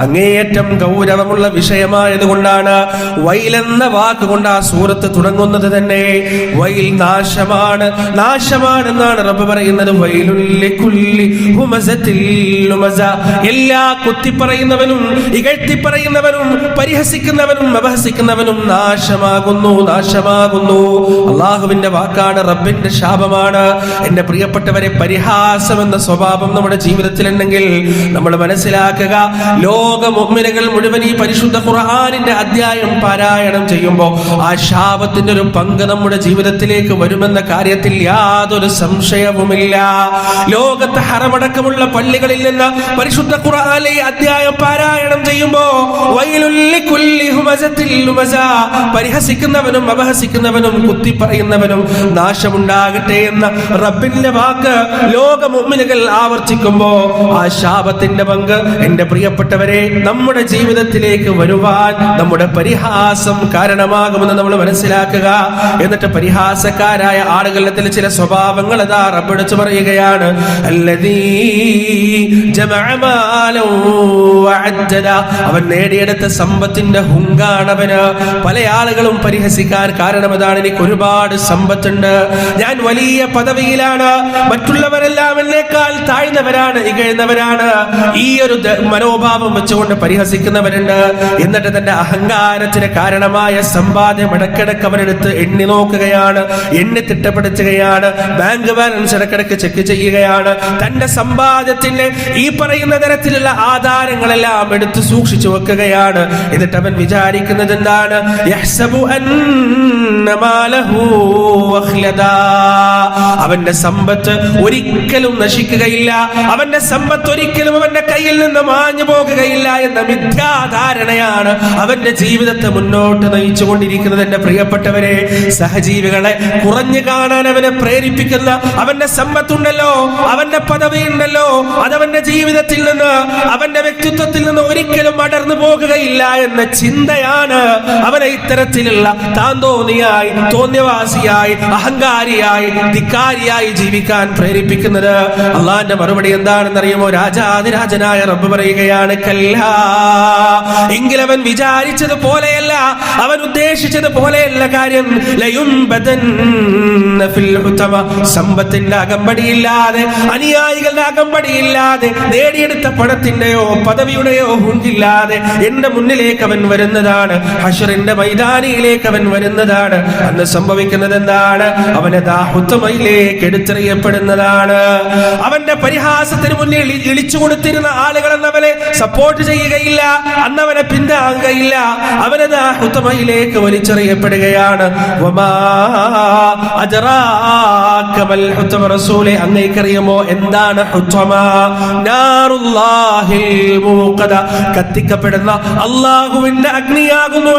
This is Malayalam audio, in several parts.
അങ്ങേയറ്റം ഗൗരവമുള്ള വിഷയമായതുകൊണ്ടാണ് വൈലെന്ന വാക്കുകൊണ്ട് ആ സൂറത്ത് തുടങ്ങുന്നത് തന്നെ. വൈൽ നാശമാണ് നാശമാണെന്നാണ് റബ്ബ് പറയുന്നത്. വൈലുൽ ലികുല്ലി ഹുമസത്തിൽ ലുമസ. എല്ലാ കുത്തിപ്പറയുന്നവനും ഇകഴ്ത്തിപ്പറയുന്നവനും പരിഹസിക്കുന്നവനും അപഹസിക്കുന്നവനും നാശമാകുന്നു നാശമാകുന്നു. അള്ളാഹുവിന്റെ വാക്കാണ് റബ്ബിന്റെ ശാപമാണ്. എന്റെ പ്രിയപ്പെട്ടവരെ പരിഹാസം എന്ന സ്വഭാവം നമ്മുടെ ജീവിതത്തിൽ ഉണ്ടെങ്കിൽ നമ്മൾ മനസ്സിലാക്കുക. ലോക മുഅ്മിനുകൾ മുഴുവൻ ഈ പരിശുദ്ധ ഖുർആനിന്റെ അധ്യായം പാരായണം ചെയ്യുമ്പോൾ ആ ശാപത്തിന്റെ ഒരു പങ്ക് നമ്മുടെ ജീവിതത്തിലേക്ക് വരുമെന്ന കാര്യത്തിൽ യാതൊരു സംശയവുമില്ല. ലോകത്തെ ഹറമടക്കമുള്ള പള്ളികളിൽ നിന്ന് പരിശുദ്ധ ഖുർആനിലെ അധ്യായം പാരായണം ചെയ്യുമ്പോൾ പരിഹസിക്കുന്നവനും അപഹസിക്കുന്നവനും കുത്തി പറയുന്നവനും നാശമുണ്ടാകട്ടെ എന്ന റബ്ബിന്റെ വാക്ക് ലോക മുഅ്മിനുകൾ ആവർത്തിക്കുമ്പോ ആ ശാപത്തിന്റെ പങ്ക് എന്റെ പ്രിയപ്പെട്ടവരെ നമ്മുടെ ജീവിതത്തിലേക്ക് വരുവാൻ നമ്മുടെ പരിഹാസം കാരണമാകുമെന്ന് നമ്മൾ മനസ്സിലാക്കുക. എന്നിട്ട് പരിഹാസക്കാരായ ആളുകളുടെ ചില സ്വഭാവങ്ങൾ അതാ റബ്ബെടുത്തു പറയുകയാണ്. അവൻ നേടിയെടുത്ത സമ്പത്തിന്റെ ഹുങ്കാണവന് പല ആളുകളും പരിഹസിക്കാൻ കാരണം അതാണ്. എനിക്ക് ഒരുപാട് സമ്പത്തുണ്ട്. ഞാൻ വലിയ പദവിയിലാണ്. മറ്റുള്ളവരെല്ലാം എന്നേക്കാൾ താഴ്ന്നവരാണ് ഇകഴുന്നവരാണ് ഈ ഒരു മനോഭാവം വെച്ചുകൊണ്ട് പരിഹസിക്കുന്നവരുണ്ട്. എന്നിട്ട് തന്റെ അഹങ്കാരത്തിന് കാരണമായ സമ്പാദ്യം ഇടക്കിടക്ക് അവരെടുത്ത് എണ്ണി നോക്കുകയാണ് എണ്ണി തിട്ടപ്പെടുത്തുകയാണ് ബാങ്ക് ബാലൻസ് ഇടക്കിടക്ക് ചെക്ക് ചെയ്യുകയാണ്. തന്റെ സമ്പാദ്യത്തിന്റെ ഈ പറയുന്ന തരത്തിലുള്ള ആധാരങ്ങളെല്ലാം എടുത്ത് സൂക്ഷിച്ചു വെക്കുകയാണ്. എന്നിട്ട് അവൻ വിചാരിക്കുന്നത് എന്താണ്. അവന്റെ സമ്പത്ത് ഒരിക്കലും നശിക്കുകയില്ല. അവന്റെ സമ്പത്ത് ഒരിക്കലും അവന്റെ കയ്യിൽ നിന്ന് മാഞ്ഞു പോകുകയില്ല എന്ന മിഥ്യാധാരണയാണ് അവന്റെ ജീവിതത്തെ മുന്നോട്ട് നയിച്ചു കൊണ്ടിരിക്കുന്നത് എന്റെ പ്രിയപ്പെട്ടവരെ സഹജീവികളെ കുറഞ്ഞു കാണാൻ അവനെ പ്രേരിപ്പിക്കുന്ന അവന്റെ സമ്പത്തുണ്ടല്ലോ അവന്റെ പദവി ഉണ്ടല്ലോ അതവന്റെ ജീവിതത്തിൽ നിന്ന് അവന്റെ വ്യക്തിത്വത്തിൽ നിന്ന് ഒരിക്കലും അടർന്നു പോകുകയില്ല എന്ന ചിന്തയാണ് അവനെ ഇത്തരത്തിലുള്ള താൻ തോന്നിയായി തോന്നിയവാസിയായി അഹങ്കാരിയായി ധിക്കാരിയായി ജീവിക്കാൻ പ്രേരിപ്പിക്കുന്നത്. അള്ളാന്റെ മറുപടി എന്താണെന്നറിയുമോ? രാജാതിരാജനായ റബ്ബ് പറയുകയാണ് കല്ല. എങ്കിലവൻ വിചാരിച്ചത് പോലെയല്ല അവൻ ഉദ്ദേശിച്ചത് പോലെയല്ല കാര്യം. സമ്പത്തിന്റെ അകമ്പടിയില്ലാതെ അനുയായികളുടെ അകമ്പടിയില്ലാതെ നേടിയെടുത്ത പണത്തിന്റെയോ പദവിയുടെയോ ഹുണ്ടില്ലാതെ എന്റെ മുന്നിലേക്ക് അവൻ വരുന്നതാണ്. ഹഷറിന്റെ മൈതാനിയിലേക്ക് അവൻ വരുന്നതാണ്. അന്ന് സംഭവിക്കുന്നത് എന്താണ് അവനെ ദാഹുത്തമയിലേക്ക് എടുത്തെറിയപ്പെടുന്നതാണ്. അവന്റെ പരിഹാസത്തിന് മുന്നിൽ ഇളി- ഇളിച്ചു കൊടുത്തിരുന്ന ആളുകൾ എന്നവനെ സപ്പോർട്ട് ചെയ്യുകയില്ല. അന്നവനെ പിന്താങ്ങുകയില്ല. അവനത് ഹുത്തമയിലേക്ക് വലിച്ചെറിയപ്പെടുകയാണ്. അങ്ങേക്കറിയുമോ? എന്താണ് കത്തിക്കപ്പെടുന്ന അള്ളാഹുവിന്റെ അഗ്നിയാകുന്നു.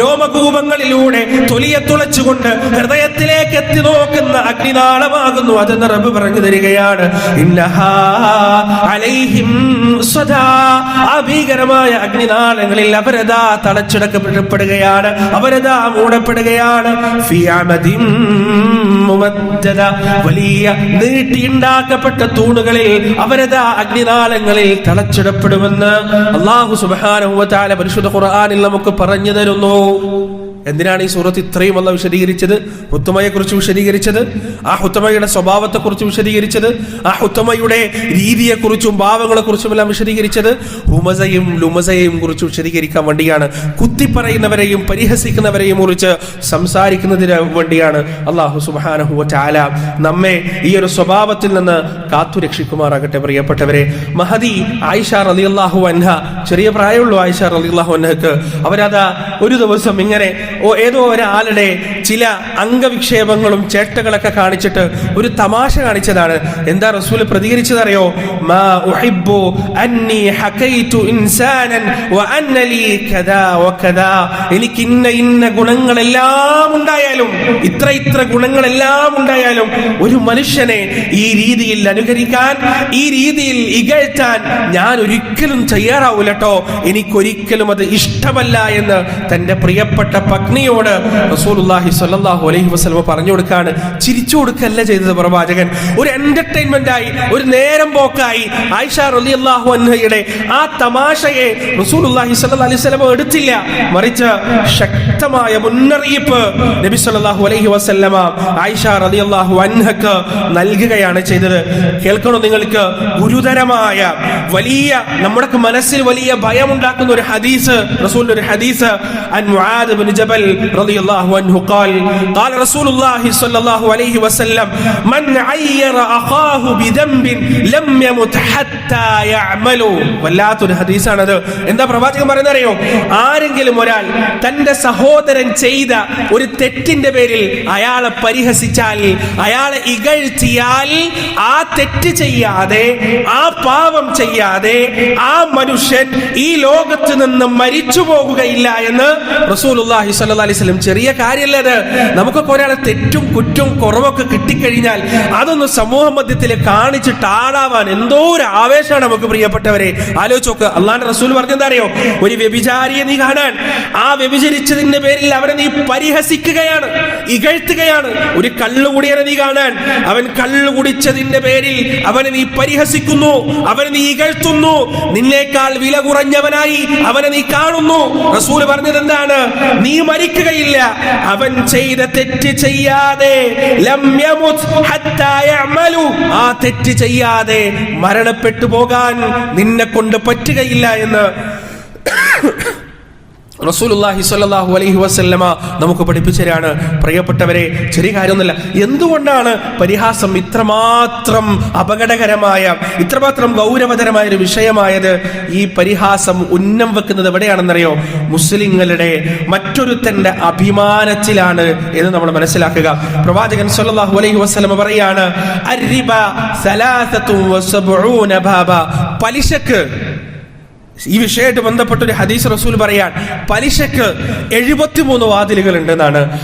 രോമകൂപങ്ങളിലൂടെ തൊലിയെ തുളച്ചുകൊണ്ട് ഹൃദയത്തിലേക്ക് എത്തി നോക്കുന്ന അഗ്നിനാളമാകുന്നു അതെന്ന് റബ്ബ് പറഞ്ഞു തരികയാണ്. ഭീകരമായ അഗ്നിനാളങ്ങളിൽ അവരതാ തളച്ചിടക്കപ്പെടുകയാണ് അവരതാ മൂടപ്പെടുകയാണ്. വലിയ നീട്ടിയുണ്ടാക്കപ്പെട്ട തൂണുകളിൽ അവരതാ അഗ്നിനാളങ്ങളിൽ തളച്ചിടപ്പെടുമെന്ന് അള്ളാഹു വ പരിശുദ്ധ ഖുർആാനിൽ നമുക്ക് പറഞ്ഞു തരുന്നു. എന്തിനാണ് ഈ സൂറത്ത് ഇത്രയും അല്ല വിശദീകരിച്ചത്? ഹുത്തമയെ കുറിച്ച് വിശദീകരിച്ചത്? ആ ഹുത്തമയുടെ സ്വഭാവത്തെ കുറിച്ച് വിശദീകരിച്ചത്? ആ ഹുത്തമയുടെ രീതിയെ കുറിച്ചും ഭാവങ്ങളെ കുറിച്ചും എല്ലാം വിശദീകരിച്ചത്? ഹുമസയും ലുമസയെയും കുറിച്ച് വിശദീകരിക്കാൻ വേണ്ടിയാണ്. കുത്തിപ്പറയുന്നവരെയും പരിഹസിക്കുന്നവരെയും കുറിച്ച് സംസാരിക്കുന്നതിന് വേണ്ടിയാണ് അള്ളാഹു സുബാനഹു ചാല നമ്മെ ഈ ഒരു സ്വഭാവത്തിൽ നിന്ന് കാത്തുരക്ഷിക്കുമാറാകട്ടെ പ്രിയപ്പെട്ടവരെ. മഹദി ആയിഷ റലി അള്ളാഹു അൻഹ ചെറിയ പ്രായമുള്ളൂ ആയിഷ റലി അള്ളാഹു അൻഹക്ക് അവരതാ ഒരു ദിവസം ഇങ്ങനെ ഏതോ ഒരാളുടെ ചില അംഗവിക്ഷേപങ്ങളും ചേട്ടകളൊക്കെ കാണിച്ചിട്ട് ഒരു തമാശ കാണിച്ചതാണ്. എന്താ റസൂൽ പ്രതികരിച്ചതറിയോ? മാ ഉഹിബ്ബു അന്നി ഇൻസാനൻ കദാ എനിക്ക് ഇന്ന ഇന്ന ഗുണങ്ങളെല്ലാം ഉണ്ടായാലും ഇത്ര ഇത്ര ഗുണങ്ങളെല്ലാം ഉണ്ടായാലും ഒരു മനുഷ്യനെ ഈ രീതിയിൽ അനുകരിക്കാൻ ഈ രീതിയിൽ ഇകഴ്ത്താൻ ഞാൻ ഒരിക്കലും തയ്യാറാവൂലട്ടോ. എനിക്കൊരിക്കലും അത് ഇഷ്ടമല്ല എന്ന് തന്റെ പ്രിയപ്പെട്ട പത്നിയോട് സ്വല്ലല്ലാഹു അലൈഹി പറഞ്ഞു കൊടുക്കാണ്. ചിരിച്ചു കൊടുക്കല്ല ചെയ്തത് പ്രവാചകൻ. ഒരു എന്റർടൈൻമെന്റ് ആയി ഒരു നേരം പോക്കായി ആയിഷ റളിയല്ലാഹു അൻഹയുടെ ആ തമാശയെ റസൂലുള്ളാഹി സ്വല്ലല്ലാഹു അലൈഹി എടുത്തില്ല. മറിച്ച് ശക്തമായ മുന്നറിയിപ്പ് നബി സല്ലല്ലാഹു അലൈഹി വസല്ലമ ആയിഷ റളിയല്ലാഹു അൻഹക്ക് നൽകുകയാണ് ചെയ്തത്. കേൾക്കണോ നിങ്ങൾക്ക്? ഗുരുതരമായ വലിയ നമ്മുടെ മനസ്സിൽ വലിയ ഭയം ഉണ്ടാക്കുന്ന ഒരു ഹദീസ് റസൂലിന്റെ ഒരു ഹദീസ് അൻ മുആദ് ബിൻ ജബൽ റളിയല്ലാഹു അൻഹു قال قال رسول الله صلى الله عليه وسلم من عير اخاه بذنب لم يمت حتى يعمل വല്ലാത്തൊരു ഹദീസാണ് അത് എന്താ പ്രവാചകൻ പറയുന്നത് അറിയോ ആരെങ്കിലും ഒരാൾ തന്റെ സഹോദരൻ ചെയ്ത ഒരു തെറ്റിന്റെ പേരിൽ അയാളെ പരിഹസിച്ചാൽ അയാളെ ഇകഴ്ത്തിയാൽ ആ തെറ്റ് ചെയ്യാതെ ആ പാവം ചെയ്യാതെ ആ മനുഷ്യൻ ഈ ലോകത്ത് നിന്ന് മരിച്ചു പോകുകയില്ല എന്ന് റസൂലുള്ളാഹി അലൈഹി വസല്ലം ചെറിയ കാര്യമല്ല അത്? നമുക്കൊക്കെ ഒരാളെ തെറ്റും കുറ്റും കുറവൊക്കെ കിട്ടിക്കഴിഞ്ഞാൽ അതൊന്ന് സമൂഹ മധ്യത്തിൽ കാണിച്ചിട്ട് ടാടാവാൻ എന്തോ ഒരു ആവേശമാണ് നമുക്ക് പ്രിയപ്പെട്ടവരെ. ആലോചിച്ച് നോക്ക് അള്ളാന്റെ റസൂൽ പറഞ്ഞെന്താ അറിയോ ഒരു വ്യഭിചാരിയെ നീ കാണാൻ. ആ വ്യഭിചരിച്ചതിന്റെ പേരിൽ അവനെ നീ പരിഹസിക്കുകയാണ് ഇകഴ്ത്തുകയാണ്. ഒരു കള്ളുകുടിയനെ നീ കാണാൻ. അവൻ കള്ളു കുടിച്ചതിന്റെ പേരിൽ അവനെ നീ പരിഹസിക്കുന്നു അവനെ നീ ഇകഴ്ത്തുന്നു. നിന്നേക്കാൾ വില കുറഞ്ഞവനായി അവനെ നീ കാണുന്നു. റസൂൽ പറഞ്ഞത് എന്താണ്? നീ മരിക്കുകയില്ല അവൻ ചെയ്ത തെറ്റ് ചെയ്യാതെ. ആ തെറ്റ് ചെയ്യാതെ മരണപ്പെട്ടു പോകാൻ നിന്നെ കൊണ്ട് പറ്റുകയില്ല എന്ന് റസൂലുള്ളാഹി സ്വല്ലല്ലാഹു അലൈഹി വസല്ലമ നമുക്ക് പഠിപ്പിച്ചതാണ്. പ്രിയപ്പെട്ടവരെ ചെറിയ കാര്യമൊന്നുമല്ല. എന്തുകൊണ്ടാണ് പരിഹാസം ഇത്രമാത്രം അപകടകരമായ ഇത്രമാത്രം ഗൗരവതരമായ ഒരു വിഷയമായത്? ഈ പരിഹാസം ഉന്നം വെക്കുന്നത് എവിടെയാണെന്നറിയോ? മുസ്ലിങ്ങളുടെ മറ്റൊരുത്തന്റെ അഭിമാനത്തിലാണ് എന്ന് നമ്മൾ മനസ്സിലാക്കുക. പ്രവാചകൻ സ്വല്ലല്ലാഹു അലൈഹി വസ്ലമ പറയാണ് പലിശക്ക് ഈ വിഷയമായിട്ട് ബന്ധപ്പെട്ട ഒരു ഹദീസ് റസൂൽ പറയാൻ പലിശക്ക് എഴുപത്തിമൂന്ന് വാതിലുകൾ ഉണ്ടെന്നാണ്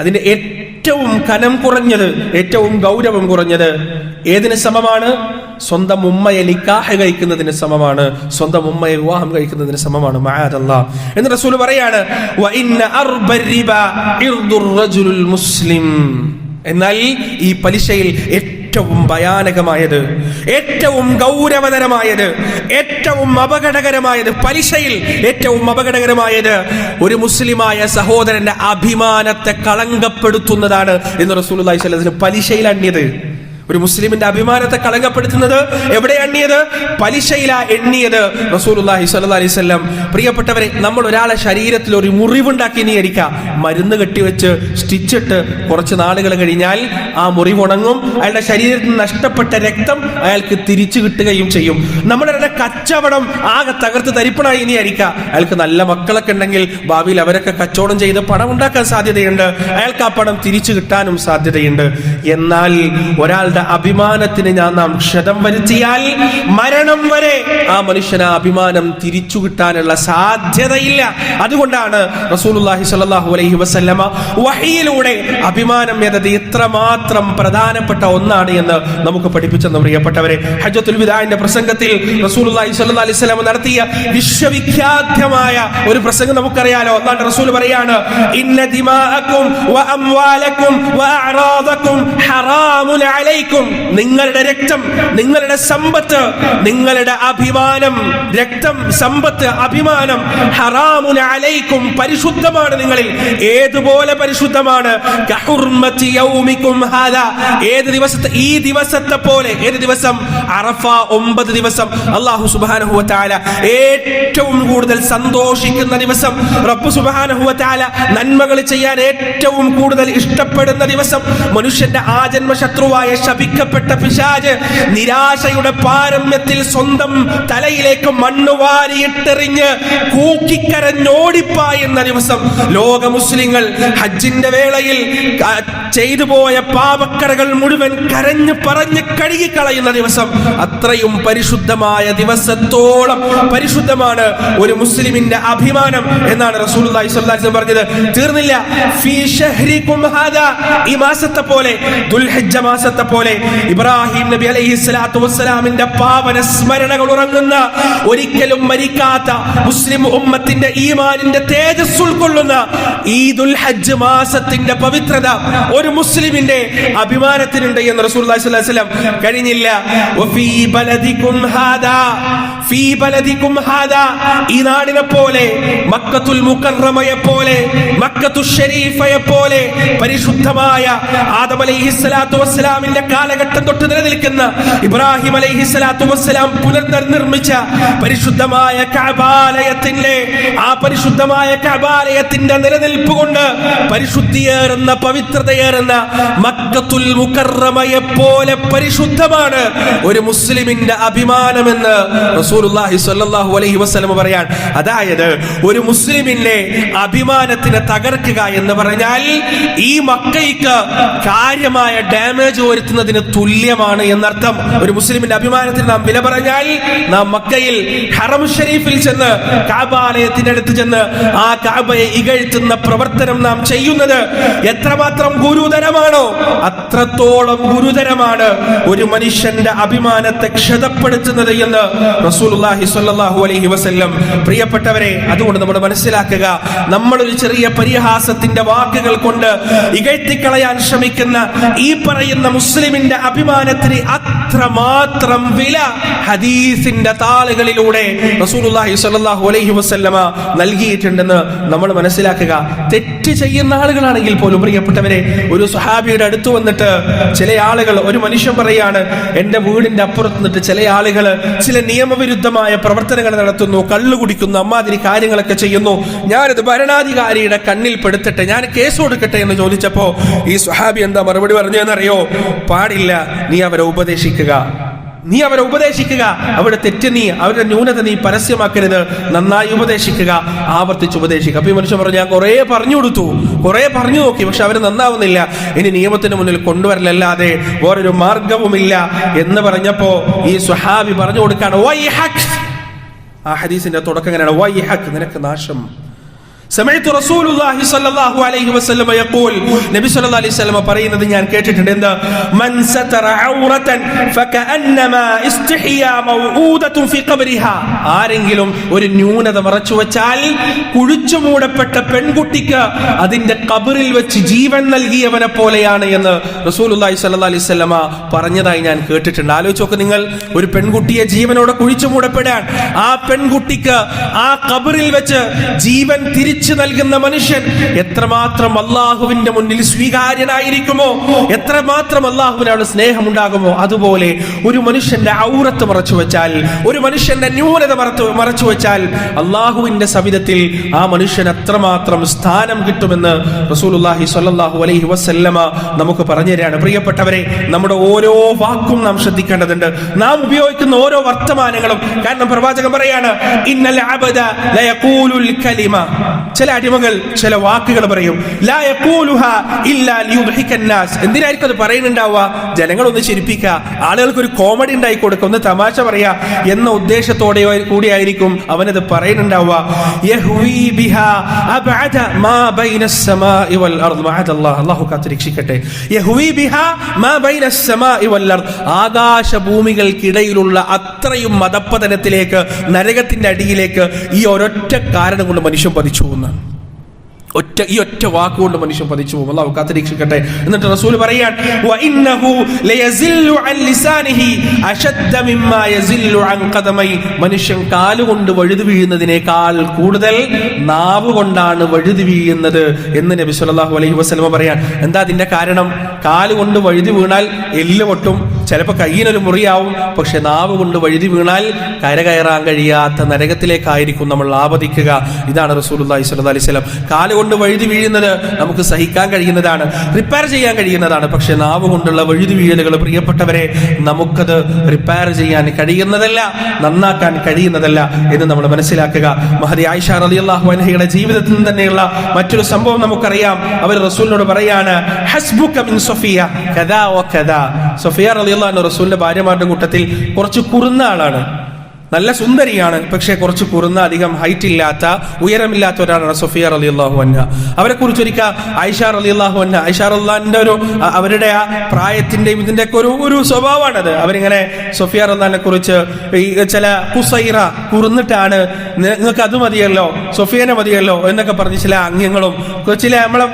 അതിന്റെ ഏറ്റവും കനം കുറഞ്ഞത് ഏറ്റവും ഗൗരവം കുറഞ്ഞത് ഏതിന് സമമാണ്? സ്വന്തം ഉമ്മയെ നിക്കാഹ് കഴിക്കുന്നതിന് സമമാണ്. സ്വന്തം ഉമ്മയെ വിവാഹം കഴിക്കുന്നതിന് സമമാണ്. എന്ന് റസൂൽ പറയാണ് എന്നാൽ ഈ പലിശയിൽ ഏറ്റവും ഭയാനകമായത് ഏറ്റവും ഗൗരവതരമായത് ഏറ്റവും അപകടകരമായത് പലിശയിൽ ഏറ്റവും അപകടകരമായത് ഒരു മുസ്ലിമായ സഹോദരന്റെ അഭിമാനത്തെ കളങ്കപ്പെടുത്തുന്നതാണ് എന്ന് റസൂൽ പലിശയിൽ അണ്യത് ഒരു മുസ്ലിമിന്റെ അഭിമാനത്തെ കളങ്കപ്പെടുത്തുന്നത് എവിടെ എണ്ണിയത്? പലിശയില എണ്ണിയത്. റസൂലുള്ളാഹി സ്വല്ലല്ലാഹി അലൈഹി പ്രിയപ്പെട്ടവരെ നമ്മൾ ഒരാളെ ശരീരത്തിൽ ഒരു മുറിവുണ്ടാക്കി നീ നീകരിക്കുക മരുന്ന് കെട്ടിവെച്ച് സ്റ്റിച്ചിട്ട് കുറച്ച് നാളുകൾ കഴിഞ്ഞാൽ ആ മുറിവ് ഉണങ്ങും അയാളുടെ ശരീരത്തിൽ നഷ്ടപ്പെട്ട രക്തം അയാൾക്ക് തിരിച്ചു കിട്ടുകയും ചെയ്യും. നമ്മളുടെ കച്ചവടം ആകെ തകർത്ത് തരിപ്പണായി നീ അരിക്കുക അയാൾക്ക് നല്ല മക്കളൊക്കെ ഉണ്ടെങ്കിൽ ഭാവിയിൽ അവരൊക്കെ കച്ചവടം ചെയ്ത് പണം ഉണ്ടാക്കാൻ സാധ്യതയുണ്ട്. അയാൾക്ക് ആ പണം തിരിച്ചു കിട്ടാനും സാധ്യതയുണ്ട്. എന്നാൽ ഒരാളുടെ അഭിമാനത്തിന് ഞാൻ നാം ക്ഷതം വരുത്തിയാൽ മരണം വരെ ആ മനുഷ്യന് അഭിമാനം തിരിച്ചു കിട്ടാനുള്ള സാധ്യതയില്ല. അതുകൊണ്ടാണ് റസൂലുള്ളാഹി സ്വല്ലല്ലാഹു അലൈഹി വസല്ലമ വഹിയിലൂടെ അഭിമാനം എന്നത് എത്രമാത്രം പ്രധാനപ്പെട്ട ഒന്നാണ് എന്ന് നമുക്ക് പഠിപ്പിച്ചെന്ന് പ്രിയപ്പെട്ടവരെ ഹജ്ജത്തുൽ വിദായന്റെ പ്രസംഗത്തിൽ റസൂലുള്ളാഹി സ്വല്ലല്ലാഹു അലൈഹി വസല്ലമ നടത്തിയ വിശ്വവിഖ്യാതമായ ഒരു പ്രസംഗം നമുക്കറിയാലോ. എന്നാണ് റസൂൽ പറയാണ് ഇന്ന ദിമാഅക്കും വ അംവാലക്കും വ അഅറാദക്കും ഹറാമുൻ അലൈക്കും നിങ്ങളുടെ രക്തം നിങ്ങളുടെ സമ്പത്ത് നിങ്ങളുടെ അഭിമാനം. രക്തം സമ്പത്ത് അഭിമാനം ഹറാമുൻ അലൈക്കും. പരിശുദ്ധമാണ് നിങ്ങളിൽ. ഏതുപോലെ പരിശുദ്ധമാണ്? ഏത് ദിവസത്തെ ഈ ദിവസത്തെ പോലെ ഏത് ദിവസം? അറഫ ഒമ്പത് ദിവസം. അള്ളാഹു സുബ്ഹാനഹു വ ഏറ്റവും കൂടുതൽ സന്തോഷിക്കുന്ന ദിവസം. റബ്ബു സുബ്ഹാനഹു വ നന്മകൾ ചെയ്യാൻ ഏറ്റവും കൂടുതൽ ഇഷ്ടപ്പെടുന്ന ദിവസം. മനുഷ്യന്റെ ആജന്മ ശത്രുവായ ശപിക്കപ്പെട്ട പിശാജ് നിരാശയുടെ പാരമ്യത്തിൽ സ്വന്തം തലയിലേക്ക് മണ്ണ് വാരിയിട്ടെറിഞ്ഞ് കൂക്കിക്കരഞ്ഞോടിപ്പായുന്ന ദിവസം ലോക മുസ്ലിങ്ങൾ ഹജ്ജിന്റെ വേളയിൽ ചെയ്തു പോയ പാപക്കറകൾ മുഴുവൻ കരഞ്ഞു പറഞ്ഞ് കഴുകിക്കളയുന്ന ദിവസം അത്രയും പരിശുദ്ധമായ ദിവസത്തോളം പരിശുദ്ധമാണ് ഒരു മുസ്ലിമിന്റെ അഭിമാനം എന്നാണ് വസല്ലം പറഞ്ഞത്. തീർന്നില്ല. ഈ മാസത്തെ പോലെ മാസത്തെ പോലെ ഇബ്രാഹിം നബി അലൈഹി സ്വലാത്തു വസ്സലാമിന്റെ പാവന സ്മരണകൾ ഉറങ്ങുന്ന ഒരിക്കലും മരിക്കാത്ത മുസ്ലിം ഉമ്മത്തിന്റെ ഈമാനിന്റെ തേജസ് ഉൾക്കൊള്ളുന്ന ഈ ദുൽഹജ്ജ് മാസത്തിന്റെ പവിത്രത ഒരു മുസ്ലിമിന്റെ അഭിമാനത്തിനുണ്ട് എന്ന് അലൈഹി വസല്ലം കഴിഞ്ഞില്ല. ഈ നാടിനെ പോലെ മക്കത്തുൽ മുക്കറമയെ പോലെ മക്കത്തു ഷരീഫയെ പോലെ പരിശുദ്ധമായ ആദം അലൈഹി സ്വലാത്തു വസ്സലാമിന്റെ കാലഘട്ടം തൊട്ട് നിലനിൽക്കുന്ന ഇബ്രാഹിം അലൈഹി സ്വലാത്തു വസ്സലാം പുനർനിർമ്മിച്ച പരിശുദ്ധമായ കബാലയത്തിന്റെ ആ പരിശുദ്ധമായ കബാലയത്തിന്റെ നിലനിൽപ്പ് കൊണ്ട് പരിശുദ്ധിയേറുന്ന പവിത്രതയേറുന്ന മക്കത്തുൽ മുക്കറമയെ പോലെ പരിശുദ്ധമാണ് ഒരു മുസ്ലിമിന്റെ അഭിമാനമെന്ന് റസൂലുള്ളാഹി സ്വല്ലല്ലാഹു അലൈഹി വസല്ലം പറയാൻ. അതായത് ഒരു മുസ്ലിമിന്റെ അഭിമാനത്തിനെ തകർക്കുക എന്ന് പറഞ്ഞാൽ ഈ മക്കയ്ക്ക് കാര്യമായ ഡാമേജ് വരുത്തുന്നതിന് തുല്യമാണ് എന്നർത്ഥം. ഒരു മുസ്ലിമിന്റെ അഭിമാനത്തിന് നാം വില പറഞ്ഞാൽ നാം മക്കയിൽ ഹറം ഷരീഫിൽ ചെന്ന് കാബാലയത്തിന്റെ അടുത്ത് ചെന്ന് ആ കാബയെ ഇകഴ്ത്തുന്ന പ്രവർത്തനം നാം ചെയ്യുന്നത് എത്രമാത്രം ഗുരുതരമാണോ? അത്രത്തോളം ഗുരുതരമാണ് ഒരു മനുഷ്യന്റെ അഭിമാനത്തെ ക്ഷതപ്പെടുത്തുന്നത് എന്ന് സ്വല്ലല്ലാഹു അലൈഹി വസല്ലം. പ്രിയപ്പെട്ടവരെ അതുകൊണ്ട് നമ്മൾ മനസ്സിലാക്കുക നമ്മൾ ഒരു ചെറിയ പരിഹാസത്തിന്റെ വാക്കുകൾ കൊണ്ട് ഇകഴ്ത്തിക്കളയാൻ ശ്രമിക്കുന്ന ഈ പറയുന്ന മുസ്ലിമിന്റെ അഭിമാനത്തിന് അത്രമാത്രം വില ഹദീസിന്റെ താളുകളിലൂടെ സ്വല്ലല്ലാഹു അലൈഹി വസല്ലമ നൽകിയിട്ടുണ്ടെന്ന് നമ്മൾ മനസ്സിലാക്കുക. തെറ്റ് ചെയ്യുന്ന ആളുകളാണെങ്കിൽ പോലും പ്രിയപ്പെട്ടവരെ ഒരു സുഹാബിയുടെ അടുത്ത് വന്നിട്ട് ചില ആളുകൾ ഒരു മനുഷ്യൻ പറയാണ് എന്റെ വീടിന്റെ അപ്പുറത്ത് നിന്നിട്ട് ചില ആളുകൾ ചില നിയമവിരുദ്ധമായ പ്രവർത്തനങ്ങൾ നടത്തുന്നു കള്ളു കുടിക്കുന്നു അമ്മാതിരി കാര്യങ്ങളൊക്കെ ചെയ്യുന്നു. ഞാനത് ഭരണാധികാരിയുടെ കണ്ണിൽ പെടുത്തട്ടെ ഞാൻ കേസ് കൊടുക്കട്ടെ എന്ന് ചോദിച്ചപ്പോ ഈ സുഹാബി എന്താ മറുപടി പറഞ്ഞു എന്നറിയോ പാടില്ല നീ അവരെ ഉപദേശിക്കുക. നീ അവരെ ഉപദേശിക്കുക. അവരുടെ തെറ്റ് നീ അവരുടെ ന്യൂനത നീ പരസ്യമാക്കരുത്. നന്നായി ഉപദേശിക്കുക. ആവർത്തിച്ച് ഉപദേശിക്കുക. അപ്പൊ ഈ മനുഷ്യൻ പറഞ്ഞു ഞാൻ കുറെ പറഞ്ഞു കൊടുത്തു. കുറെ പറഞ്ഞു നോക്കി പക്ഷെ അവർ നന്നാവുന്നില്ല. ഇനി നിയമത്തിന് മുന്നിൽ കൊണ്ടുവരലല്ലാതെ വേറൊരു മാർഗവുമില്ല. എന്ന് പറഞ്ഞപ്പോ ഈ സുഹാബി പറഞ്ഞു കൊടുക്കാണ് ആ ഹദീസിന്റെ തുടക്കം എങ്ങനെയാണ്? വൈഹക് നിനക്ക് നാശം. സമയത്ത് റസൂലുള്ളാഹി സ്വല്ലല്ലാഹു അലൈഹി യഖൂൽ. നബി അലൈഹി പറയുന്നത് ഞാൻ കേട്ടിട്ടുണ്ട്. മൻ സതറ ഔറതൻ ഫി ആരെങ്കിലും ഒരു ന്യൂനത മറച്ചു വെച്ചാൽ കുഴിച്ചു മൂടപ്പെട്ട പെൺകുട്ടിക്ക് അതിന്റെ ഖബറിൽ വെച്ച് ജീവൻ നൽകിയവനെ പോലെയാണ് എന്ന് റസൂലുള്ളാഹി സ്വല്ലല്ലാഹു അലൈഹി പറഞ്ഞതായി ഞാൻ കേട്ടിട്ടുണ്ട്. ആലോചിച്ച് നോക്ക് നിങ്ങൾ. ഒരു പെൺകുട്ടിയെ ജീവനോടെ കുഴിച്ചു മൂടപ്പെടാൻ ആ പെൺകുട്ടിക്ക് ആ ഖബറിൽ വെച്ച് ജീവൻ തിരിച്ചു നൽകുന്ന മനുഷ്യൻ എത്രമാത്രം അള്ളാഹുവിന്റെ മുന്നിൽ സ്വീകാര്യനായിരിക്കുമോ? എത്രമാത്രം അള്ളാഹുവിനോട് സ്നേഹമുണ്ടാകുമോ? അതുപോലെ ഒരു മനുഷ്യന്റെ ഔറത്ത് മറച്ചു വെച്ചാൽ ഒരു മനുഷ്യന്റെ ന്യൂനത മറത്തു മറച്ചു വെച്ചാൽ അള്ളാഹുവിന്റെ സവിധത്തിൽ ആ മനുഷ്യൻ എത്രമാത്രം സ്ഥാനം കിട്ടുമെന്ന് റസൂലുള്ളാഹി സ്വല്ലല്ലാഹു അലൈഹി വസല്ലമ നമുക്ക് പറഞ്ഞു തരാണ് പ്രിയപ്പെട്ടവരെ നമ്മുടെ ഓരോ വാക്കും നാം ശ്രദ്ധിക്കേണ്ടതുണ്ട്. നാം ഉപയോഗിക്കുന്ന ഓരോ വർത്തമാനങ്ങളും. കാരണം പ്രവാചകൻ പറയാണ് ഇന്നൽ അബദ ലയഖൂലുൽ കലിമ. ചില അടിമകൾ ചില വാക്കുകൾ പറയും. എന്തിനായിരിക്കും അത് പറയുന്നുണ്ടാവുക? ജനങ്ങളൊന്ന് ചിരിപ്പിക്കുക. ആളുകൾക്ക് ഒരു കോമഡി ഉണ്ടായി കൊടുക്കുക. ഒന്ന് തമാശ പറയാ എന്ന ഉദ്ദേശത്തോടെയോ കൂടിയായിരിക്കും അവനത് പറയുന്നുണ്ടാവുക. അള്ളാഹു ആകാശ ഭൂമികൾക്കിടയിലുള്ള അത്രയും മതപ്പതനത്തിലേക്ക് നരകത്തിന്റെ അടിയിലേക്ക് ഈ ഒരൊറ്റ കാരണം കൊണ്ട് മനുഷ്യൻ പതിച്ചു പോകുന്നു ഒറ്റ ഈ ഒറ്റ വാക്കുകൊണ്ട് മനുഷ്യൻ പതിച്ചു പോകും. അള്ളാഹു കാത്തിരീക്ഷിക്കട്ടെ. എന്നിട്ട് റസൂൽ പറയാൻ മനുഷ്യൻ കാലുകൊണ്ട് വഴുതി വീഴുന്നതിനേക്കാൾ കൂടുതൽ നാവ് കൊണ്ടാണ് വഴുതി വീഴുന്നത് എന്ന് നബി സല്ലല്ലാഹു അലൈഹി വസല്ലമ പറയാൻ. എന്താ അതിന്റെ കാരണം? കാലുകൊണ്ട് വഴുതി വീണാൽ എല്ല് പൊട്ടും ചിലപ്പോൾ കയ്യിനൊരു മുറിയാവും പക്ഷെ നാവ് കൊണ്ട് വഴുതി വീണാൽ കരകയറാൻ കഴിയാത്ത നരകത്തിലേക്കായിരിക്കും നമ്മൾ ആപതിക്കുക ഇതാണ് റസൂലുള്ളാഹി സ്വല്ലല്ലാഹി അലൈഹി വസല്ലം. കാലുകൊണ്ട് വഴുതി വീഴുന്നത് നമുക്ക് സഹിക്കാൻ കഴിയുന്നതാണ് റിപ്പയർ ചെയ്യാൻ കഴിയുന്നതാണ് പക്ഷെ നാവ് കൊണ്ടുള്ള വഴുതി വീഴലുകൾ പ്രിയപ്പെട്ടവരെ നമുക്കത് റിപ്പയർ ചെയ്യാൻ കഴിയുന്നതല്ല നന്നാക്കാൻ കഴിയുന്നതല്ല എന്ന് നമ്മൾ മനസ്സിലാക്കുക. മഹദി ആയിഷ റളിയല്ലാഹു അൻഹയുടെ ജീവിതത്തിൽ നിന്ന് തന്നെയുള്ള മറ്റൊരു സംഭവം നമുക്കറിയാം. അവർ റസൂലിനോട് പറയാണ് ഹസ്ബുക മിൻ സഫിയ വ കദാ. സഫിയ അൻഹ റസൂലിന്റെ ഭാര്യമാരുടെ കൂട്ടത്തിൽ കുറച്ച് കുറുന്ന ആളാണ്. നല്ല സുന്ദരിയാണ് പക്ഷേ കുറച്ച് കുറുന്ന അധികം ഹൈറ്റ് ഇല്ലാത്ത ഉയരമില്ലാത്ത ഒരാളാണ് സൊഫിയ റലി അള്ളാഹു അന്ന അവരെ കുറിച്ച് ഒരിക്കൽ ഐഷാർ റലി അള്ളാഹു അന്ന ഐഷാർ റല്ലാന്റെ ഒരു അവരുടെ ആ പ്രായത്തിന്റെയും ഇതിന്റെ ഒക്കെ ഒരു ഒരു സ്വഭാവമാണത്. അവരിങ്ങനെ സൊഫിയ റല്ലാനെ കുറിച്ച് ഈ ചില കുസൈറ കുറുന്നിട്ടാണ് നിങ്ങൾക്ക് അത് മതിയല്ലോ സൊഫിയനെ മതിയല്ലോ എന്നൊക്കെ പറഞ്ഞ് ചില അംഗങ്ങളും ചില നമ്മളെ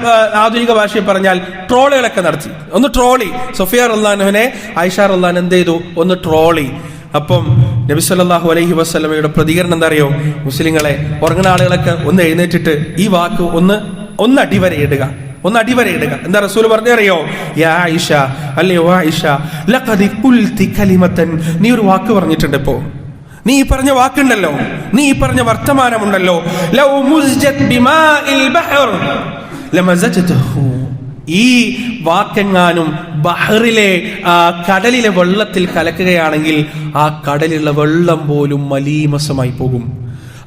ആധുനിക ഭാഷയിൽ പറഞ്ഞാൽ ട്രോളുകളൊക്കെ നടത്തി. ഒന്ന് ട്രോളി. സൊഫിയ റല്ലാനുവിനെ ഐഷാർ റല്ലാൻ എന്ത് ചെയ്തു? ഒന്ന് ട്രോളി. അപ്പം നബി സല്ലല്ലാഹു അലൈഹി വസ്ലമയുടെ പ്രതികരണം എന്താ അറിയോ മുസ്ലിങ്ങളെ ഉറങ്ങുന്ന ആളുകളൊക്കെ ഒന്ന് എഴുന്നേറ്റിട്ട് ഈ വാക്ക് ഒന്ന് ഒന്ന് അടിവരെ ഇടുക. ഒന്ന് അടിവരയിടുക എന്താ റസൂൽ പറഞ്ഞറിയോ? അല്ലയോ നീ ഒരു വാക്ക് പറഞ്ഞിട്ടുണ്ട് ഇപ്പോ. നീ ഈ പറഞ്ഞ വാക്കുണ്ടല്ലോ. നീ ഈ പറഞ്ഞ വർത്തമാനമുണ്ടല്ലോ. ലൗ മുസ്ജത് ബിമാഇൽ ബഹർ ലമസജതഹു ഈ വാക്കെങ്ങാനും ബഹറിലെ ആ കടലിലെ വെള്ളത്തിൽ കലക്കുകയാണെങ്കിൽ ആ കടലിലുള്ള വെള്ളം പോലും മലീമസമായി പോകും.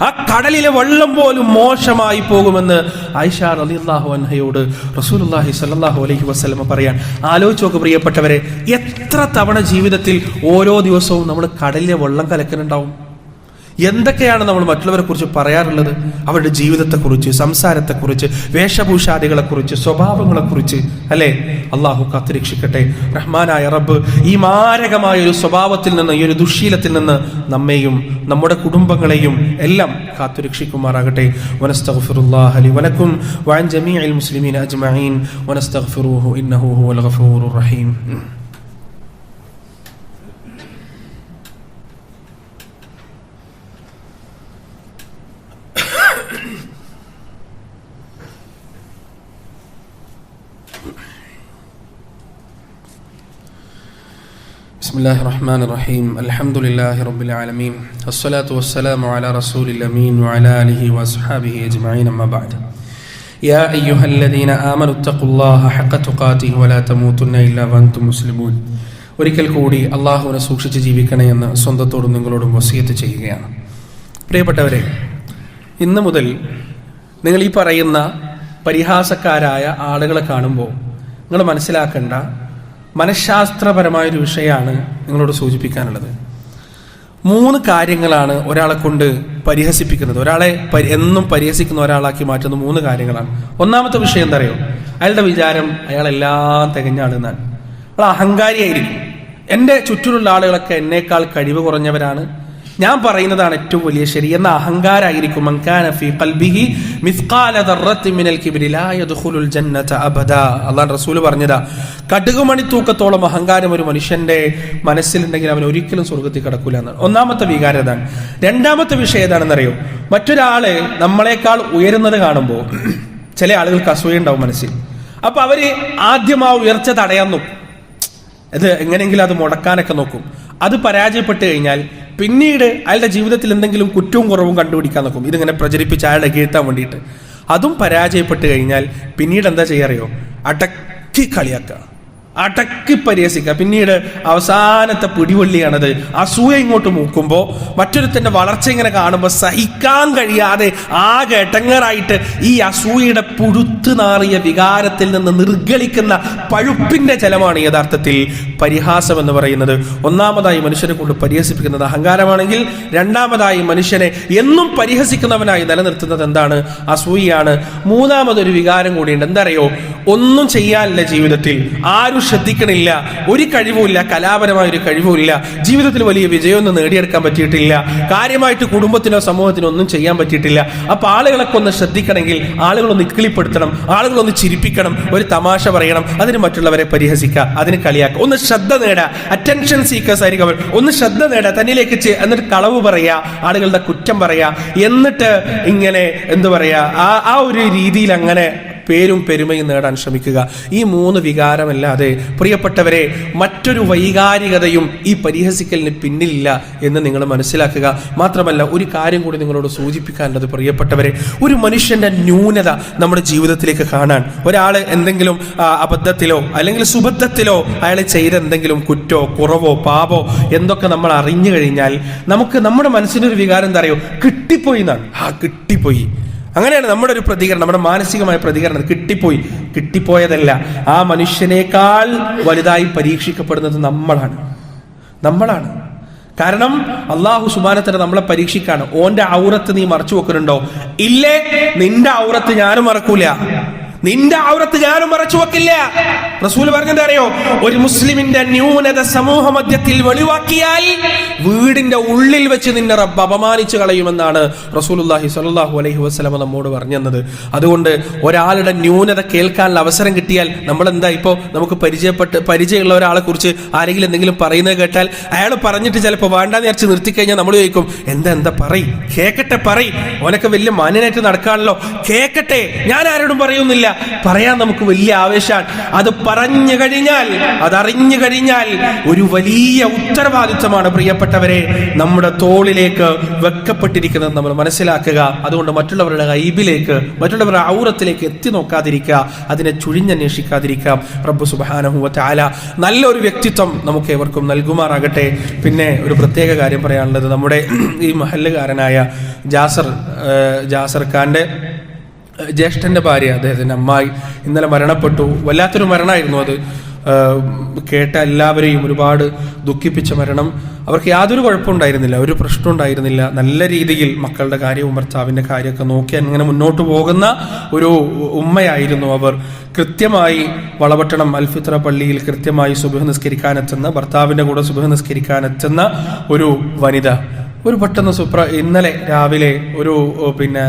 ആ കടലിലെ വെള്ളം പോലും മോശമായി പോകുമെന്ന് ആയിഷ റളിയല്ലാഹു അൻഹയോട് റസൂലുള്ളാഹി സല്ലാഹു അലൈഹി വസ്ലമ പറയാൻ. ആലോചിച്ച് നോക്ക് പ്രിയപ്പെട്ടവരെ എത്ര തവണ ജീവിതത്തിൽ ഓരോ ദിവസവും നമ്മൾ കടലിലെ വെള്ളം കലക്കുന്നുണ്ടാവും? എന്തൊക്കെയാണ് നമ്മൾ മറ്റുള്ളവരെ കുറിച്ച് പറയാറുള്ളത്? അവരുടെ ജീവിതത്തെക്കുറിച്ച് സംസാരത്തെക്കുറിച്ച് വേഷഭൂഷാദികളെക്കുറിച്ച് സ്വഭാവങ്ങളെക്കുറിച്ച് അല്ലേ? അള്ളാഹു കാത്തുരക്ഷിക്കട്ടെ. റഹ്മാനായ റബ്ബ് ഈ മാരകമായ ഒരു സ്വഭാവത്തിൽ നിന്ന് ഈ ഒരു ദുശീലത്തിൽ നിന്ന് നമ്മെയും നമ്മുടെ കുടുംബങ്ങളെയും എല്ലാം കാത്തുരക്ഷിക്കുമാറാകട്ടെ. വനസ്തഗ്ഫിറുല്ലാഹ ലി വലക്കും വഅൻ ജമീഇൽ മുസ്ലിമീന അജ്മഈൻ. ഇന്നഹു ഹുവൽ റഹീം. بسم الله الرحمن الرحيم الحمد لله رب العالمين الصلاة والسلام على رسول الأمين وعلى آله وأصحابه أجمعين أما بعد يا أيها الذين آمنوا اتقوا الله حق تقاته ولا تموتن إلا وأنتم مسلمون ഒരിക്കൽ കൂടി അള്ളാഹുവിനെ സൂക്ഷിച്ച് ജീവിക്കണേ എന്ന് സ്വന്തത്തോടും നിങ്ങളോടും വസിയത്ത് ചെയ്യുകയാണ് പ്രിയപ്പെട്ടവരെ ഇന്ന് മുതൽ നിങ്ങൾ ഈ പറയുന്ന പരിഹാസക്കാരായ ആളുകളെ കാണുമ്പോൾ നിങ്ങൾ മനസ്സിലാക്കേണ്ട മനഃശാസ്ത്രപരമായൊരു വിഷയമാണ് നിങ്ങളോട് സൂചിപ്പിക്കാനുള്ളത്. മൂന്ന് കാര്യങ്ങളാണ് ഒരാളെ കൊണ്ട് പരിഹസിപ്പിക്കുന്നത്. ഒരാളെ എന്നും പരിഹസിക്കുന്ന ഒരാളാക്കി മാറ്റുന്ന മൂന്ന് കാര്യങ്ങളാണ്. ഒന്നാമത്തെ വിഷയം എന്താ അറിയോ അയാളുടെ വിചാരം അയാളെല്ലാം തികഞ്ഞ ആളെന്നാണ് അയാൾ അഹങ്കാരിയായിരിക്കും. എന്റെ ചുറ്റിലുള്ള ആളുകളൊക്കെ എന്നേക്കാൾ കഴിവ് കുറഞ്ഞവരാണ്. ഞാൻ പറയുന്നതാണ് ഏറ്റവും വലിയ ശരി. എന്ന അഹങ്കാരായിരിക്കും. അള്ളാൻ റസൂൽ പറഞ്ഞതാ കടുകുമണി തൂക്കത്തോളം അഹങ്കാരം ഒരു മനുഷ്യന്റെ മനസ്സിലുണ്ടെങ്കിൽ അവൻ ഒരിക്കലും സ്വർഗത്തിൽ കിടക്കൂല എന്നാണ് ഒന്നാമത്തെ വികാരം ഇതാണ്. രണ്ടാമത്തെ വിഷയം ഏതാണെന്ന് അറിയോ മറ്റൊരാൾ നമ്മളെക്കാൾ ഉയരുന്നത് കാണുമ്പോൾ ചില ആളുകൾക്ക് അസൂയ ഉണ്ടാവും മനസ്സിൽ. അപ്പൊ അവർ ആദ്യം ആ ഉയർച്ച തടയാൻ നോക്കും. ഇത് എങ്ങനെയെങ്കിലും അത് മുടക്കാനൊക്കെ നോക്കും. അത് പരാജയപ്പെട്ടു കഴിഞ്ഞാൽ പിന്നീട് അയാളുടെ ജീവിതത്തിൽ എന്തെങ്കിലും കുറ്റവും കുറവും കണ്ടുപിടിക്കാൻ നോക്കും. ഇതിങ്ങനെ പ്രചരിപ്പിച്ച് അയാളെ കീഴ്ത്താൻ വേണ്ടിയിട്ട്. അതും പരാജയപ്പെട്ട് കഴിഞ്ഞാൽ പിന്നീട് എന്താ ചെയ്യാറിയോ? അടക്കി കളിയാക്കുക. അടക്കി പരിഹസിക്കുക. പിന്നീട് അവസാനത്തെ പിടിവള്ളിയാണത്. അസൂയ ഇങ്ങോട്ട് മൂക്കുമ്പോൾ മറ്റൊരുത്തന്റെ വളർച്ച ഇങ്ങനെ കാണുമ്പോൾ സഹിക്കാൻ കഴിയാതെ ആകെ എട്ടങ്ങറായിട്ട് ഈ അസൂയയുടെ പുഴുത്തു നാറിയ വികാരത്തിൽ നിന്ന് നിർഗളിക്കുന്ന പഴുപ്പിന്റെ ജലമാണ് യഥാർത്ഥത്തിൽ പരിഹാസം എന്ന് പറയുന്നത്. ഒന്നാമതായി മനുഷ്യനെ കൊണ്ട് പരിഹസിപ്പിക്കുന്നത് അഹങ്കാരമാണെങ്കിൽ രണ്ടാമതായി മനുഷ്യനെ എന്നും പരിഹസിക്കുന്നവനായി നിലനിർത്തുന്നത് എന്താണ്? അസൂയയാണ്. മൂന്നാമതൊരു വികാരം കൂടിയുണ്ട്. എന്താ അറിയോ ഒന്നും ചെയ്യാനില്ല ജീവിതത്തിൽ. ആരും ശ്രദ്ധിക്കണില്ല ഒരു കഴിവുമില്ല കലാപരമായ ഒരു കഴിവുമില്ല ജീവിതത്തിൽ വലിയ വിജയമൊന്നും നേടിയെടുക്കാൻ പറ്റിയിട്ടില്ല കാര്യമായിട്ട് കുടുംബത്തിനോ സമൂഹത്തിനോ ഒന്നും ചെയ്യാൻ പറ്റിയിട്ടില്ല. അപ്പൊ ആളുകളൊക്കെ ഒന്ന് ശ്രദ്ധിക്കണമെങ്കിൽ ആളുകളൊന്ന് ഇക്കിളിപ്പെടുത്തണം ആളുകളൊന്ന് ചിരിപ്പിക്കണം ഒരു തമാശ പറയണം അതിന് മറ്റുള്ളവരെ പരിഹസിക്കുക അതിന് കളിയാക്കുക ഒന്ന് ശ്രദ്ധ നേടുക അറ്റൻഷൻ സീക്കേഴ്സ് ആയിരിക്കും അവർ. ഒന്ന് ശ്രദ്ധ നേടുക തന്നിലേക്ക് എന്നിട്ട് കളവ് പറയാ ആളുകളുടെ കുറ്റം പറയാ എന്നിട്ട് ഇങ്ങനെ എന്തു പറയാ ആ ആ ഒരു രീതിയിൽ അങ്ങനെ പേരും പെരുമയും നേടാൻ ശ്രമിക്കുക. ഈ മൂന്ന് വികാരമല്ലാതെ പ്രിയപ്പെട്ടവരെ മറ്റൊരു വൈകാരികതയും ഈ പരിഹസിക്കലിന് പിന്നിലില്ല എന്ന് നിങ്ങൾ മനസ്സിലാക്കുക. മാത്രമല്ല ഒരു കാര്യം കൂടി നിങ്ങളോട് സൂചിപ്പിക്കാനുള്ളത് പ്രിയപ്പെട്ടവരെ ഒരു മനുഷ്യന്റെ ന്യൂനത നമ്മുടെ ജീവിതത്തിലേക്ക് കാണാൻ ഒരാൾ എന്തെങ്കിലും അബദ്ധത്തിലോ അല്ലെങ്കിൽ സുബദ്ധത്തിലോ അയാൾ ചെയ്ത എന്തെങ്കിലും കുറ്റോ കുറവോ പാപോ എന്തൊക്കെ നമ്മൾ അറിഞ്ഞു കഴിഞ്ഞാൽ നമുക്ക് നമ്മുടെ മനസ്സിനൊരു വികാരം എന്താ അറിയോ? കിട്ടിപ്പോയി എന്നാണ്. ആ കിട്ടിപ്പോയി. അങ്ങനെയാണ് നമ്മുടെ ഒരു പ്രതികരണം നമ്മുടെ മാനസികമായ പ്രതികരണം. കിട്ടിപ്പോയി. കിട്ടിപ്പോയതല്ല. ആ മനുഷ്യനേക്കാൾ വലുതായി പരീക്ഷിക്കപ്പെടുന്നത് നമ്മളാണ്. നമ്മളാണ്. കാരണം അള്ളാഹു സുബാനത്തിന് നമ്മളെ പരീക്ഷിക്കാണ്. ഓന്റെ ഔറത്ത് നീ മറച്ചു വെക്കുന്നുണ്ടോ ഇല്ലേ നിന്റെ ഔറത്ത് ഞാനും മറക്കൂല. നിന്റെ ഔറത്ത് ഞാനും മറച്ചു വെക്കില്ല. റസൂൽ പറഞ്ഞത് അറിയോ? ഒരു മുസ്ലിമിന്റെ ന്യൂനത സമൂഹ മധ്യത്തിൽ വെളിവാക്കിയാൽ വീടിന്റെ ഉള്ളിൽ വെച്ച് നിന്നെ റബ്ബ് അപമാനിച്ചു കളയുമെന്നാണ് റസൂലുല്ലാഹി സ്വല്ലല്ലാഹു അലൈഹി വസ്ലമ നമ്മോട് പറഞ്ഞത് അതുകൊണ്ട് ഒരാളുടെ ന്യൂനത കേൾക്കാനുള്ള അവസരം കിട്ടിയാൽ നമ്മൾ എന്താ ഇപ്പോ നമുക്ക് പരിചയപ്പെട്ട് പരിചയമുള്ള ഒരാളെ കുറിച്ച് ആരെങ്കിലും എന്തെങ്കിലും പറയുന്നത് കേട്ടാൽ അയാൾ പറഞ്ഞിട്ട് ചിലപ്പോൾ വേണ്ടാന്ന് വിചാരിച്ച് നിർത്തിക്കഴിഞ്ഞാൽ നമ്മൾ ചോദിക്കും എന്താ എന്താ പറയും? കേക്കട്ടെ പറയും. ഓനൊക്കെ വലിയ മാന്യനായിട്ട് നടക്കാണല്ലോ. കേക്കട്ടെ. ഞാൻ ആരോടും പറയുന്നില്ല. പറയാൻ നമുക്ക് വലിയ ആവേശമാണ്. അത് പറഞ്ഞു കഴിഞ്ഞാൽ അതറിഞ്ഞു കഴിഞ്ഞാൽ ഒരു വലിയ ഉത്തരവാദിത്വമാണ് പ്രിയപ്പെട്ടവരെ നമ്മുടെ തോളിലേക്ക് വെക്കപ്പെട്ടിരിക്കുന്നത് നമ്മൾ മനസ്സിലാക്കുക. അതുകൊണ്ട് മറ്റുള്ളവരുടെ ഐബിലേക്ക് മറ്റുള്ളവരുടെ ഔറത്തിലേക്ക് എത്തി നോക്കാതിരിക്കുക അതിനെ ചുഴിഞ്ഞന്വേഷിക്കാതിരിക്കാം പ്രഭു സുബാനഹുവ ആല നല്ലൊരു വ്യക്തിത്വം നമുക്ക് ഏവർക്കും നൽകുമാറാകട്ടെ. പിന്നെ ഒരു പ്രത്യേക കാര്യം പറയാനുള്ളത് നമ്മുടെ ഈ മഹല്ലുകാരനായ ജാസർ ജാസർ ഖാന്റെ ജ്യേഷ്ഠന്റെ ഭാര്യ അദ്ദേഹത്തിന്റെ അമ്മായി ഇന്നലെ മരണപ്പെട്ടു. വല്ലാത്തൊരു മരണമായിരുന്നു അത്. കേട്ട എല്ലാവരെയും ഒരുപാട് ദുഃഖിപ്പിച്ച മരണം. അവർക്ക് യാതൊരു കുഴപ്പമുണ്ടായിരുന്നില്ല ഒരു പ്രശ്നം ഉണ്ടായിരുന്നില്ല. നല്ല രീതിയിൽ മക്കളുടെ കാര്യവും ഭർത്താവിന്റെ കാര്യമൊക്കെ നോക്കി അങ്ങനെ മുന്നോട്ട് പോകുന്ന ഒരു ഉമ്മയായിരുന്നു അവർ. കൃത്യമായി വളപട്ടണം അൽഫിത്ര പള്ളിയിൽ കൃത്യമായി സുബഹ നിസ്കരിക്കാനെത്തുന്ന ഭർത്താവിന്റെ കൂടെ സുബഹ നിസ്കരിക്കാനെത്തുന്ന ഒരു വനിത. ഒരു പെട്ടെന്ന് സുപ്ര ഇന്നലെ രാവിലെ ഒരു പിന്നെ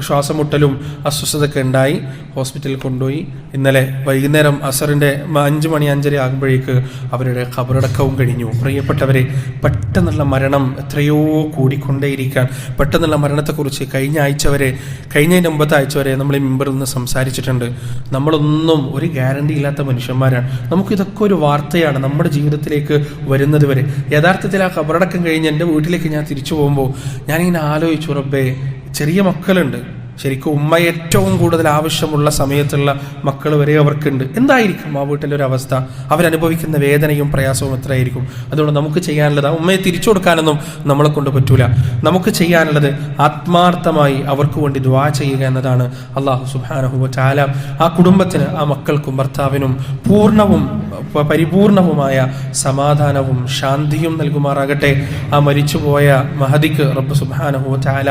ശ്വാസമുട്ടലും അസ്വസ്ഥതയൊക്കെ ഉണ്ടായി. ഹോസ്പിറ്റലിൽ കൊണ്ടുപോയി. ഇന്നലെ വൈകുന്നേരം അസറിന്റെ മ- അഞ്ച് മണി അഞ്ചര ആകുമ്പോഴേക്ക് അവരുടെ ഖബറടക്കവും കഴിഞ്ഞു. പ്രിയപ്പെട്ടവരെ പെട്ടെന്നുള്ള മരണം എത്രയോ കൂടിക്കൊണ്ടേയിരിക്കാൻ പെട്ടെന്നുള്ള മരണത്തെക്കുറിച്ച് കഴിഞ്ഞ ആഴ്ച വരെ കഴിഞ്ഞതിന്റെ മുമ്പത്തെ ആഴ്ച വരെ നമ്മൾ ഈ മെമ്പറിൽ നിന്ന് സംസാരിച്ചിട്ടുണ്ട്. നമ്മളൊന്നും ഒരു ഗ്യാരണ്ടി ഇല്ലാത്ത മനുഷ്യന്മാരാണ്. നമുക്കിതൊക്കെ ഒരു വാർത്തയാണ് നമ്മുടെ ജീവിതത്തിലേക്ക് വരുന്നത് വരെ. യഥാർത്ഥത്തിൽ ആ ഖബറടക്കം കഴിഞ്ഞ് എന്റെ വീട്ടിലേക്ക് ഞാൻ പോകുമ്പോൾ ഞാനിങ്ങനെ ആലോചിച്ചു റബ്ബേ ചെറിയ മക്കളുണ്ട്. ശരിക്കും ഉമ്മ ഏറ്റവും കൂടുതൽ ആവശ്യമുള്ള സമയത്തുള്ള മക്കൾ വരെ അവർക്കുണ്ട്. എന്തായിരിക്കും ആ വീട്ടിലെ ഒരു അവസ്ഥ? അവരനുഭവിക്കുന്ന വേദനയും പ്രയാസവും എത്രയായിരിക്കും? അതുകൊണ്ട് നമുക്ക് ചെയ്യാനുള്ളത് ആ ഉമ്മയെ തിരിച്ചു കൊടുക്കാനൊന്നും നമ്മളെ കൊണ്ട് പറ്റൂല. നമുക്ക് ചെയ്യാനുള്ളത് ആത്മാർത്ഥമായി അവർക്ക് വേണ്ടി ദ്വാ ചെയ്യുക എന്നതാണ്. അള്ളാഹു സുബാനഹുബ ചാല ആ കുടുംബത്തിന് ആ മക്കൾക്കും ഭർത്താവിനും പൂർണവും പരിപൂർണവുമായ സമാധാനവും ശാന്തിയും നൽകുമാറാകട്ടെ. ആ മരിച്ചുപോയ മഹദിക്ക് റബ്ബ് സുബാനഹു ചാല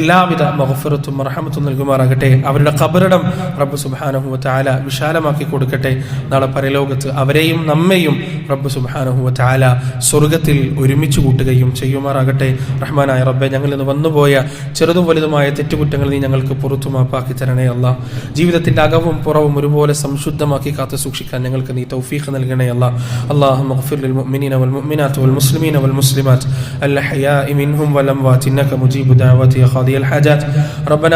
എല്ലാവിധ മഹഫുറത്തും റഹമത്തും നൽകുമാറാകട്ടെ അവരുടെ ഖബറിടം റബ്ബ് സുബാനഹു ചാല വിശാലമാക്കി കൊടുക്കട്ടെ നാളെ പരലോകത്ത് അവരെയും നമ്മെയും റബ്ബ് സുബാനഹു ചാല സ്വർഗത്തിൽ ഒരുമിച്ച് കൂട്ടുകയും ചെയ്യുമാറാകട്ടെ റഹ്മാനായ റബ്ബെ ഞങ്ങളിൽ നിന്ന് വന്നുപോയ ചെറുതും വലുതുമായ തെറ്റുകുറ്റങ്ങൾ നീ ഞങ്ങൾക്ക് പുറത്തു മാപ്പാക്കി തരണേ അല്ല ജീവിതത്തിന്റെ അകവും പുറവും ഒരുപോലെ സംശുദ്ധമാക്കി കാത്തു സൂക്ഷിക്കാൻ ഞങ്ങൾക്ക് നീ തൗഫീഖ് നൽകണേ അല്ല اللهم اغفر للمؤمنين والمؤمنات والمسلمين والمسلمات الأحياء منهم والأموات إنك مجيب دعوات يا قاضي الحاجات ربنا